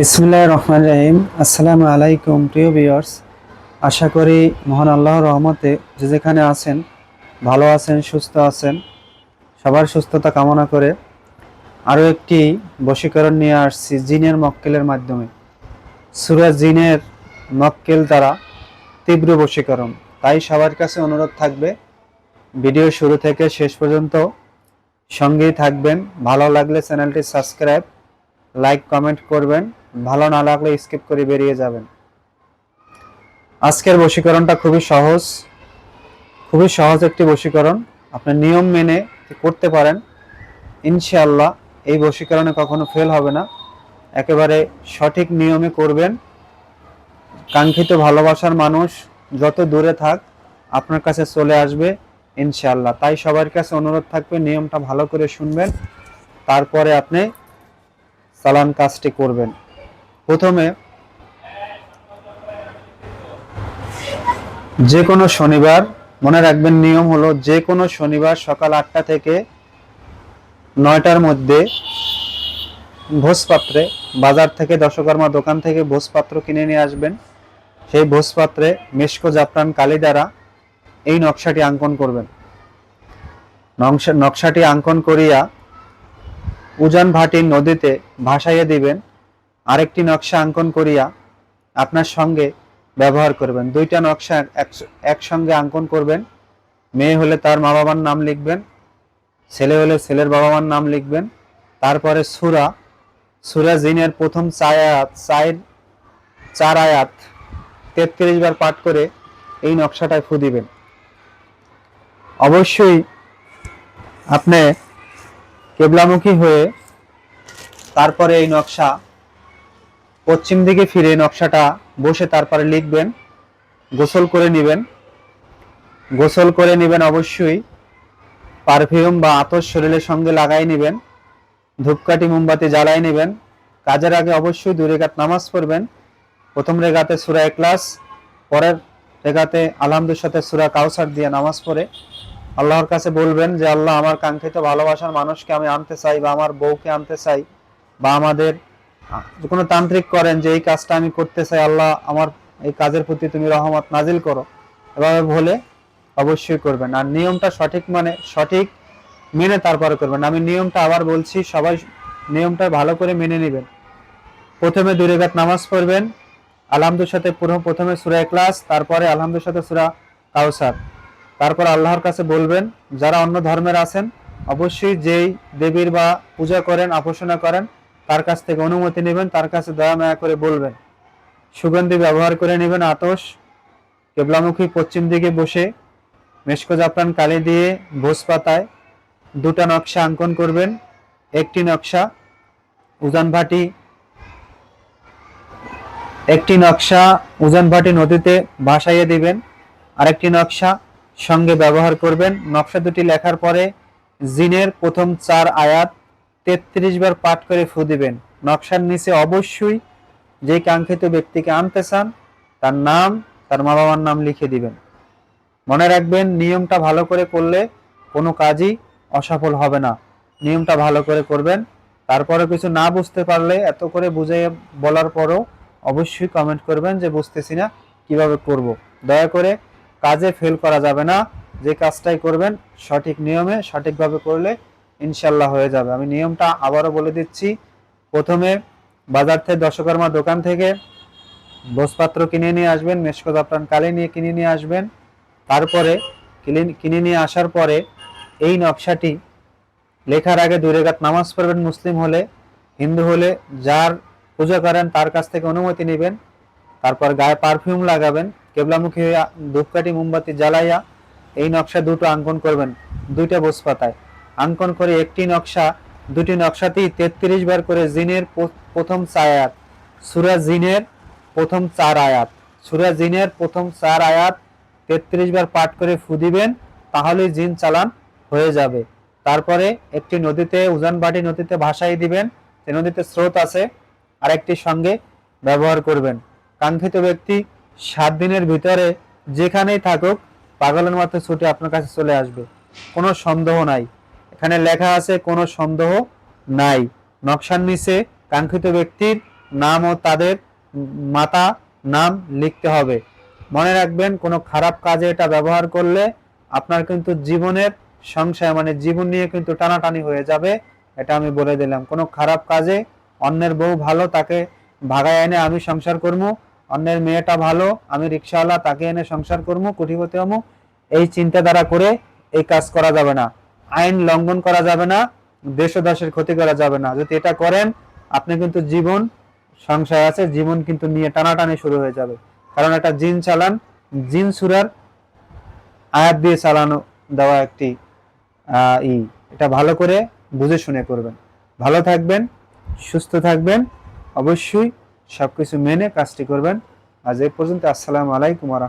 বিসমুল্লাহ রহমান রহিম। আসসালামু আলাইকুম, প্রিয় ভিউয়ার্স। আশা করি মহান আল্লাহর রহমতে যে যেখানে আছেন, ভালো আছেন, সুস্থ আছেন, সবার সুস্থতা কামনা করে আরও একটি বশীকরণ নিয়ে আসছি জিনের মক্কেলের মাধ্যমে। সুরা জিনের মক্কেল দ্বারা তীব্র বশীকরণ। তাই সবার কাছে অনুরোধ থাকবে, ভিডিও শুরু থেকে শেষ পর্যন্ত সঙ্গেই থাকবেন। ভালো লাগলে চ্যানেলটি সাবস্ক্রাইব, লাইক, কমেন্ট করবেন। ভালো না লাগলে স্কিপ করে বেরিয়ে যাবেন। আজকের বশীকরণটা খুবই সহজ খুবই সহজ একটি বশীকরণ। আপনি নিয়ম মেনে করতে পারেন। ইনশাআল্লাহ এই বশীকরণে কখনো ফেল হবে না। একেবারে সঠিক নিয়মে করবেন। কাঙ্ক্ষিত ভালোবাসার মানুষ যত দূরে থাক, আপনার কাছে চলে আসবে ইনশাআল্লাহ। তাই সবার কাছে অনুরোধ থাকবে নিয়মটা ভালো করে শুনবেন। তারপরে আপনি চালান কাজটি করবেন। প্রথমে যে কোনো শনিবার, মনে রাখবেন নিয়ম হলো যে কোনো শনিবার সকাল আটটা থেকে নয়টার মধ্যে ভোজপাত্রে, বাজার থেকে দশকর্মা দোকান থেকে ভোজপাত্র কিনে নিয়ে আসবেন। সেই ভোজপাত্রে মেশকো জাফরান কালি দ্বারা এই নকশাটি অঙ্কন করবেন। নকশা নকশাটি অঙ্কন করিয়া উজান ভাটির নদীতে ভাসাইয়া দিবেন। আরেকটি নকশা অঙ্কন করিয়া আপনার সঙ্গে ব্যবহার করবেন। দুইটা নকশা এক- একসঙ্গে অঙ্কন করবেন। মেয়ে হলে তার মা বাবার নাম লিখবেন, ছেলে হলে ছেলের বাবা মার নাম লিখবেন। তারপরে সুরা সুরা জিনের প্রথম চার আয়াত চার চার আয়াত তেত্রিশ বার পাঠ করে এই নকশাটায় ফু দিবেন। অবশ্যই আপনি কেবলামুখী হয়ে তারপরে এই নকশা পশ্চিম দিকে ফিরে নকশাটা বসে তারপরে লিখবেন, গোসল করে নেবেন। গোসল করে নেবেন অবশ্যই। পারফিউম বা আতর শরীরের সঙ্গে লাগাই নেবেন। ধূপকাঠি মোমবাতি জ্বালাই নেবেন। কাজের আগে অবশ্যই দুই রেখাত নামাজ পড়বেন। প্রথম রেখাতে সুরা ক্লাস পরের রেখাতে আলহামদুর সাথে সুরা কাউসার দিয়ে নামাজ পড়ে। আল্লাহর কাছে বলবেন যে, আল্লাহ, আমার কাঙ্ক্ষিত ভালোবাসার মানুষকে আমি আনতে চাই বা আমার বউকে আনতে চাই বা আমাদের কোনো তান্ত্রিক করেন যে এই কাজটা আমি করতে চাই, আল্লাহ আমার এই কাজের প্রতি তুমি রহমত নাজিল করো। এভাবে বলে অবশ্যই করবেন। আর নিয়মটা সঠিক মানে সঠিক মেনে তারপরে করবেন। আমি নিয়মটা আবার বলছি, সবাই নিয়মটা ভালো করে মেনে নেবেন। প্রথমে দুই রেখাত নামাজ পড়বেন। আলহামদুর সাথে পুরো প্রথমে সুরা ক্লাস তারপরে আলহামদুর সাথে সুরা কাউসার। তারপর আল্লাহর কাছে বলবেন, যারা অন্য ধর্মের আছেন, অবশ্যই যেই দেবীর বা পূজা করেন, আপোষণা করেন তার কাছ থেকে অনুমতি নেবেন, তার কাছে দয়া মায়া করে বলবেন। সুগন্ধি ব্যবহার করে নেবেন আতস কেবলামুখী পশ্চিম দিকে বসে মেশকো জাফরান কালি দিয়ে ভোজ পাতায় দুটা নকশা অঙ্কন করবেন। একটি নকশা উজান ভাটি একটি নকশা উজান ভাটি নদীতে ভাসাইয়ে দিবেন। আরেকটি নকশা সঙ্গে ব্যবহার করবেন। নকশা দুটি লেখার পরে জিনের প্রথম চার আয়াত তেত্রিশ বার পাঠ করে ফু দিবেন। নকশার নিচে অবশ্যই যে কাঙ্ক্ষিত ব্যক্তিকে আনতে চান, তার নাম, তার মা বাবার নাম লিখে দিবেন। মনে রাখবেন, নিয়মটা ভালো করে করলে কোনো কাজই অসফল হবে না। নিয়মটা ভালো করে করবেন। তারপরে কিছু না বুঝতে পারলে, এত করে বুঝিয়ে বলার পরও অবশ্যই কমেন্ট করবেন যে, বুঝতেছি না, কীভাবে করব? দয়া করে কাজে ফেল করা যাবে না। যে কাজটাই করবেন, সঠিক নিয়মে সঠিকভাবে করলে ইনশাল্লাহ হয়ে যাবে। আমি নিয়মটা আবারও বলে দিচ্ছি। প্রথমে বাজার থেকে দশকর্মা দোকান থেকে ভোজপাত্র কিনে নিয়ে আসবেন মেশকো জাফরান কালি নিয়ে কিনে নিয়ে আসবেন। তারপরে কিনে- নিয়ে আসার পরে এই নকশাটি লেখার আগে দুই রেখাত নামাজ পড়বেন মুসলিম হলে, হিন্দু হলে যার পূজা করেন তার কাছ থেকে অনুমতি নেবেন। তারপর গায়ে পারফিউম লাগাবেন, কেবলামুখী হয়ে ধূপকাঠি, মোমবাতি জ্বালাইয়া এই নকশা দুটো আঙ্কন করবেন, দুইটা বোস পাতায় অঙ্কন করে একটি নকশা, দুটি নকশাতেই তেত্রিশ বার করে জিনের প্রথম চায়াত সুরা জিনের প্রথম চার আয়াত। সুরা জিনের প্রথম চার আয়াত তেত্রিশ বার পাঠ করে ফু দিবেন, তাহলেই জিন চালান হয়ে যাবে। তারপরে একটি নদীতে, উজানবাটি নদীতে ভাসাই দিবেন, যে নদীতে স্রোত আছে, আরেকটির সঙ্গে ব্যবহার করবেন। কাঙ্ক্ষিত ব্যক্তি সাত দিনের ভিতরে যেখানেই থাকুক, পাগলের মতো ছুটে আপনার কাছে চলে আসবে। কোনো সন্দেহ নাই। এখানে লেখা আছে, কোনো সন্দেহ নাই। নকশার নিচে কাঙ্ক্ষিত ব্যক্তির নাম ও তাদের মাতা নাম লিখতে হবে। মনে রাখবেন, কোনো খারাপ কাজে এটা ব্যবহার করলে আপনার কিন্তু জীবনের সংশয় মানে জীবন নিয়ে কিন্তু টানাটানি হয়ে যাবে। এটা আমি বলে দিলাম। কোনো খারাপ কাজে অন্যের বউ ভালো, তাকে ভাগায় এনে আমি সংসার করব। অন্যের মেয়েটা ভালো, আমি রিক্সাওয়ালা, তাকে এনে সংসার করব, কোটিপতি হমু এই চিন্তাধারা করে এই কাজ করা যাবে না। আইন লঙ্ঘন করা যাবে না, দেশ ও দাসের ক্ষতি করা যাবে না। যদি এটা করেন, আপনি কিন্তু জীবন সংশয় আছে, জীবন কিন্তু নিয়ে টানাটানি শুরু হয়ে যাবে। কারণ একটা জিন চালান, জিন সুরার আয়াত দিয়ে চালানো দেওয়া একটি ই। এটা ভালো করে বুঝে শুনে করবেন। ভালো থাকবেন, সুস্থ থাকবেন, অবশ্যই সবকিছু মেনে কাজটি করবেন। আজ এই পর্যন্ত, আসসালামু আলাইকুম